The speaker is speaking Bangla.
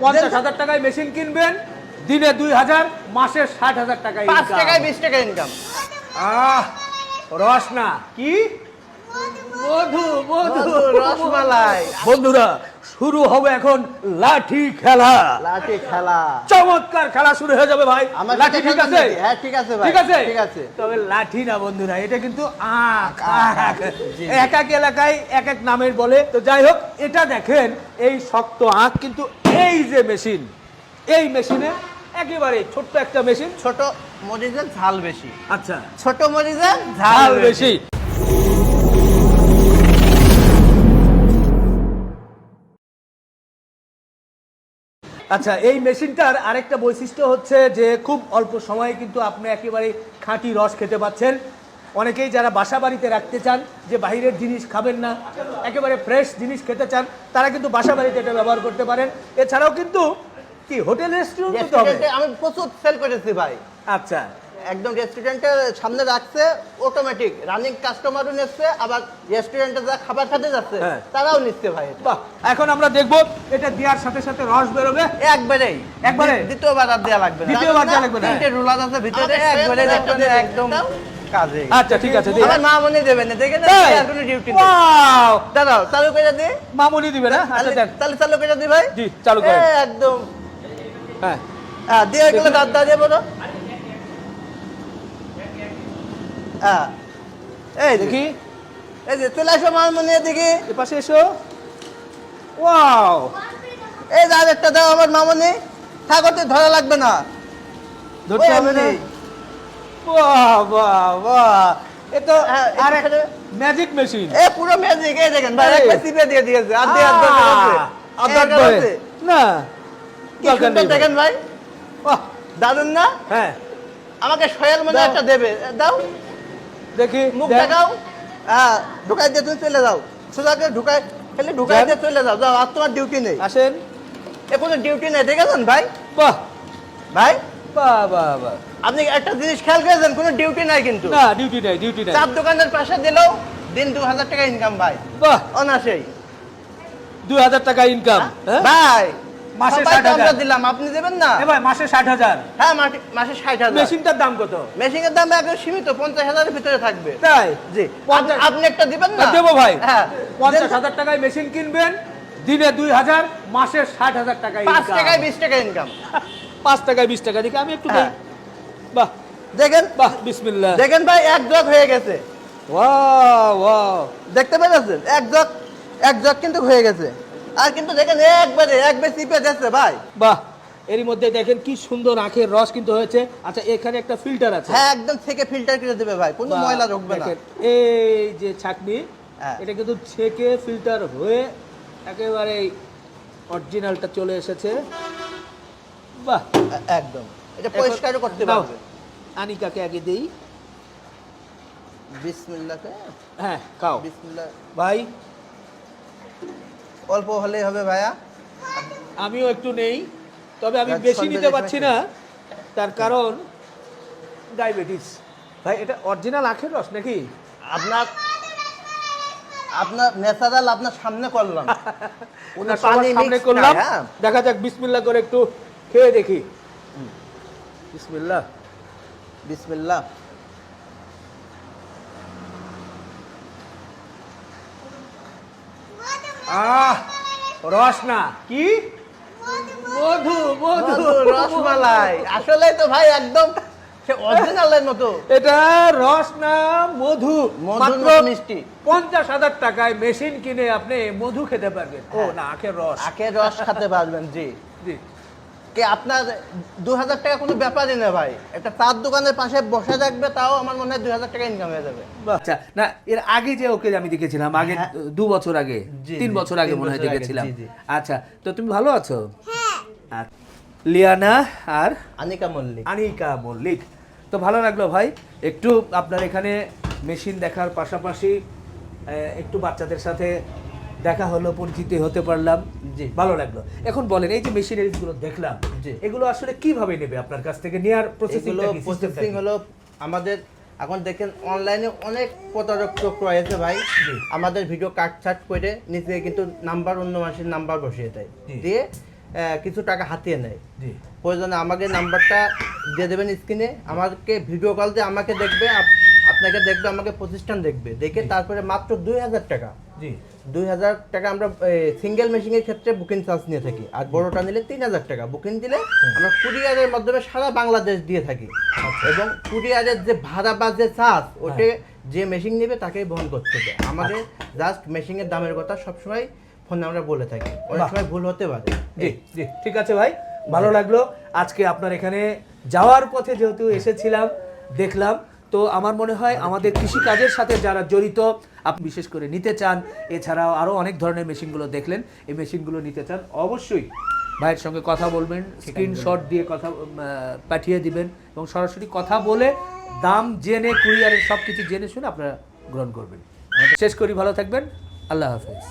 পঞ্চাশ হাজার টাকায় মেশিন কিনবেন দিনে দুই হাজার মাসে ষাট হাজার টাকায় পাঁচ টাকায় বিশ টাকা ইনকাম আহ রস না। কি? রসমালাই। বন্ধুরা শুরু হবে এখন লাঠি খেলা। লাঠি খেলা। চমৎকার খেলা শুরু হয়ে যাবে ভাই। আমার লাঠি ঠিক আছে? হ্যাঁ, ঠিক আছে ভাই, ঠিক আছে? ঠিক আছে। তবে লাঠি না বন্ধুরা এটা কিন্তু জি। এক এক এলাকায় এক এক নামের বলে। তো যাই হোক এটা দেখেন এই শক্ত আখ কিন্তু এই যে মেশিন এই মেশিনে একেবারে ছোট্ট একটা মেশিন। ছোট মরিচের ঝাল বেশি। আচ্ছা। ছোট মরিচের ঝাল বেশি। আচ্ছা এই মেশিনটার আরেকটা বৈশিষ্ট্য হচ্ছে যে খুব অল্প সময়ে কিন্তু আপনি একেবারে খাঁটি রস খেতে পাচ্ছেন। অনেকেই যারা বাসা বাড়িতে রাখতে চান যে বাহিরের জিনিস খাবেন না একেবারে ফ্রেশ জিনিস খেতে চান তারা কিন্তু বাসা বাড়িতে এটা ব্যবহার করতে পারেন। এছাড়াও কিন্তু কি হোটেল রেস্টুরেন্ট আমি প্রচুর সেল করেছি ভাই। আচ্ছা। একদম রেস্টুরেন্টের সামনে রাখছে অটোমেটিক রানিং কাস্টমারও নিচ্ছে আবার রেস্টুরেন্টে যা খাবার খেতে যাচ্ছে হ্যাঁ। তারাও নিচ্ছে ভাই বাহ এখন আমরা দেখব এটা দেওয়ার সাথে সাথে রস বেরোবে? একবারেই। একবারে? দ্বিতীয়বার আর দেওয়া লাগবে দ্বিতীয়বার দেয়া লাগবে না। তিনটে রুলার আছে ভিতরে একবারে একদম কাজে আচ্ছা ঠিক আছে দিই। আমার মা মনে দেবে না দেখে না আর কোনো ডিউটি নেই। Wow! দাঁড়াও চালু করে দে। মামুনি দিবে না? আচ্ছা তাহলে দেন। তাহলে চালু করে দি ভাই। জি, চালু করেন। এ, একদম। হ্যাঁ। হ্যাঁ দিয়ে গেলে দাঁত দাঁড়িয়ে বলো। হ্যাঁ। এই দেখি। এই যে চলে আসো মনে দেখি। এ পাশে এসো। ওয়াও। এই যে আরেকটা দাও আমার মামনি। ঠাকুরতে ধরা লাগবে না। ধরতে হবে না। বাহ বাহ বাহ। এ আর ম্যাজিক মেশিন এ পুরো ম্যাজিক এই দেখেন ভাই একটা চিপে দিয়ে দিয়েছে। আর দিয়ে হাত আছে। আদার করে না কি সুন্দর দেখেন ভাই। বাহ, না? হ্যাঁ। আমাকে সয়াল মনে একটা দেবে। দাও। দেখি মুখ দেখাও। হ্যাঁ ঢুকাই দিয়ে তুমি চলে যাও। সোজা করে ঢুকাই খালি ঢুকাই দিয়ে চলে যাও। যাও আর তোমার ডিউটি নেই। আসেন। এ কোনো ডিউটি নেই ঠিক আছে ভাই? বাহ। ভাই? বাহ বাহ বাহ আপনি একটা জিনিস খেয়াল করেছেন? কোনো ডিউটি নাই কিন্তু। না ডিউটি নাই ডিউটি নাই। চার দোকানের পাশে দিলেও দিন দু হাজার টাকা ইনকাম ভাই। বাহ। অনাসেই দুই হাজার টাকা ইনকাম হ্যাঁ? ভাই মাসে 60,000 আমরা দিলাম আপনি দেবেন না? এ ভাই মাসে ষাট হাজার। হ্যাঁ মাসে- মাসে ষাট হাজার। মেশিনটার দাম কত? মেশিনের দাম একদম সীমিত পঞ্চাশ হাজারের ভিতরে থাকবে। তাই? জি। আপনি- একটা দিবেন না? দেবো ভাই। হ্যাঁ। পঞ্চাশ দেন- হাজার টাকায় মেশিন কিনবেন দিনে দুই হাজার মাসে ষাট হাজার টাকা পাঁচ income। টাকায় বিশ টাকা ইনকাম পাঁচ টাকায় বিশ টাকা দেখি আমি একটু দিই। হ্যাঁ। বাহ। দেখেন। বাহ বিসমিল্লাহ। দেখেন ভাই এক জগ হয়ে গেছে। Wow wow. দেখতে পেরেছেন? এক জগ এক জগ কিন্তু হয়ে গেছে। আর কিন্তু দেখেন একবারে একবারে চিপে যাচ্ছে ভাই। বাহ এরই মধ্যে দেখেন কি সুন্দর আখের রস কিন্তু হয়েছে। আচ্ছা এখানে একটা ফিল্টার আছে। হ্যাঁ একদম থেকে ফিল্টার করে দেবে ভাই কোনো ময়লা ঢুকবে না। এই যে ছাকনি হ্যাঁ। এটা কিন্তু ছেকে ফিল্টার হয়ে একেবারে অরিজিনালটা চলে এসেছে। বাহ। একদম। এটা পরিষ্কারও করতে পারবে। আনিকাকে আগে দেই। বিসমিল্লাহকে হ্যাঁ খাও। বিসমিল্লাহ ভাই অল্প হলেই হবে ভাইয়া। আমিও একটু নেই তবে আমি বেশি নিতে পারছি না তার কারণ ডায়াবেটিস। ভাই এটা অরিজিনাল আখের রস নাকি? আপনার আপনার ন্যাচারাল আপনার সামনে করলাম। ওনার সামনে করলাম। হ্যাঁ। দেখা যাক বিসমিল্লাহ করে একটু খেয়ে দেখি। বিসমিল্লাহ। বিসমিল্লাহ। আহ রস না কি? মধু মধু রসমালাই। আসলে তো ভাই একদম সে অরিজিনালের মতো। এটা রস না মধু মাত্র মিষ্টি। পঞ্চাশ হাজার টাকায় মেশিন কিনে আপনি মধু খেতে পারবেন। ও হ্যাঁ। না আখের রস। আখের রস খেতে পারবেন জি। জি। কে আপনার দু হাজার টাকা কোনো ব্যাপারই না ভাই। একটা চার দোকানের পাশে বসে থাকবে তাও আমার মনে হয় দুই হাজার টাকা ইনকাম হয়ে যাবে। আচ্ছা না এর আগে যে ওকে আমি দেখেছিলাম আগে হ্যাঁ। দু বছর আগে তিন বছর আগে মনে হয় দেখেছিলাম। আচ্ছা তো তুমি ভালো আছো? হ্যাঁ। লিয়ানা আর? আনিকা মল্লিক। আনিকা মল্লিক। তো ভালো লাগল ভাই একটু আপনার এখানে মেশিন দেখার পাশাপাশি আহ, একটু বাচ্চাদের সাথে দেখা হলো পরিচিতি হতে পারলাম। জি। ভালো লাগল। এখন বলেন এই যে মেশিনারিজগুলো দেখলাম জি। এগুলো আসলে কীভাবে নেবে আপনার কাছ থেকে? নেয়ার প্রসেসিং প্রসেসিং হলো আমাদের এখন দেখেন অনলাইনে অনেক প্রতারক চক্র আছে ভাই। আমাদের ভিডিও কাট ছাট করে নিচে কিন্তু নাম্বার অন্য মাসের নাম্বার বসিয়ে দেয়। দিয়ে কিছু টাকা হাতিয়ে নেয়। প্রয়োজনে আমাকে নাম্বারটা দিয়ে দেবেন স্ক্রিনে আমাকে ভিডিও কল দিয়ে আমাকে দেখবে আপনাকে দেখবে আমাকে প্রতিষ্ঠান দেখবে। দেখে তারপরে মাত্র দুই হাজার টাকা। জি। দুই হাজার টাকা আমরা সিঙ্গেল মেশিনের ক্ষেত্রে বুকিং চার্জ নিয়ে থাকি। আর বড়টা নিলে তিন হাজার টাকা। বুকিং দিলে আমরা কুরিয়ারের মাধ্যমে সারা বাংলাদেশ দিয়ে থাকি। এবং কুরিয়ারের যে ভাড়া বা যে চার্জ ওটে যে মেশিন নেবে তাকেই বহন করতে হবে। আমাদের জাস্ট মেশিনের দামের কথা সবসময় ফোনে আমরা বলে থাকি। অনেক সময় ভুল হতে পারে। জি জি। ঠিক আছে ভাই ভালো লাগল। আজকে আপনার এখানে যাওয়ার পথে যেহেতু এসেছিলাম দেখলাম। তো আমার মনে হয় আমাদের কৃষিকাজের সাথে যারা জড়িত আপনি বিশেষ করে নিতে চান এছাড়াও আরও অনেক ধরনের মেশিনগুলো দেখলেন এই মেশিনগুলো নিতে চান অবশ্যই ভাইয়ের সঙ্গে কথা বলবেন স্ক্রিনশট দিয়ে কথা পাঠিয়ে দিবেন এবং সরাসরি কথা বলে দাম জেনে কুরিয়ারের সব কিছু জেনে শুনে আপনারা গ্রহণ করবেন। শেষ করি ভালো থাকবেন আল্লাহ হাফেজ।